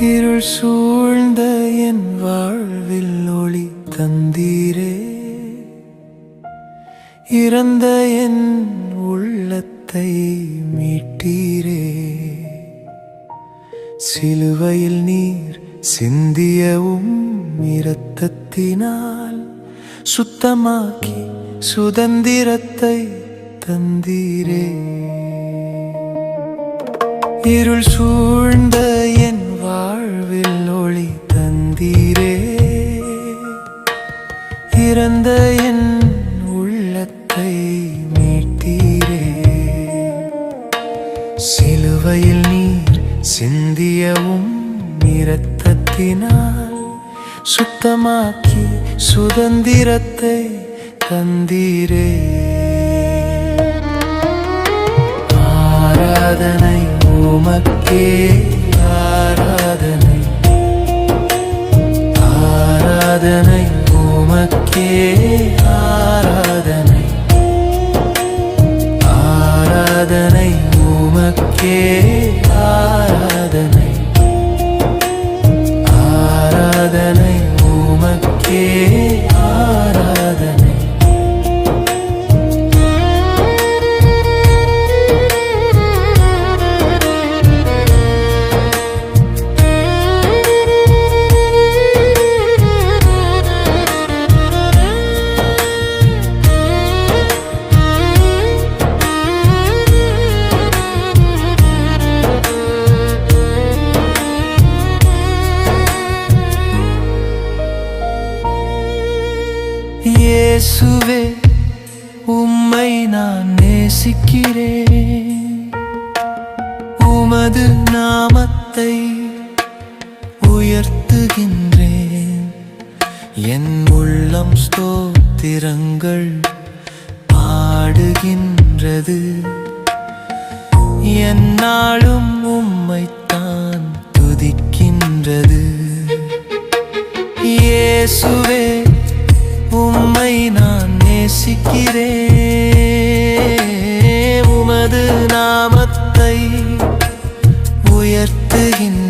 இருள் சூழ்ந்த என் வாழ்வில் ஒளி தந்தீரே. இறந்த என் உள்ளத்தை மீட்டீரே. சிலுவையில் நீர் சிந்தியவும் இரத்தத்தினால் சுத்தமாக்கி சுதந்திரத்தை தந்தீரே. இருள் சூழ்ந்த என் திறந்த என் உள்ளத்தை மீட்டீரே. சிலுவையில் நீர் சிந்தியவும் இரத்தத்தினால் சுத்தமாக்கி சுதந்திரத்தை தந்தீரே. ஆராதனை உமக்கே. உமக்கே ஆராதனை. ஆராதனை உமக்கே இயேசுவே உம்மை நான் நேசிக்கிறேன். உமது நாமத்தை உயர்த்துகின்றேன். என் உள்ளம் ஸ்தோத்திரங்கள் பாடுகின்றது. என்னாலும் உம்மைத்தான் துதிக்கின்றது. இயேசுவே நான் நேசிக்கிறேன். உமது நாமத்தை உயர்த்துகின்ற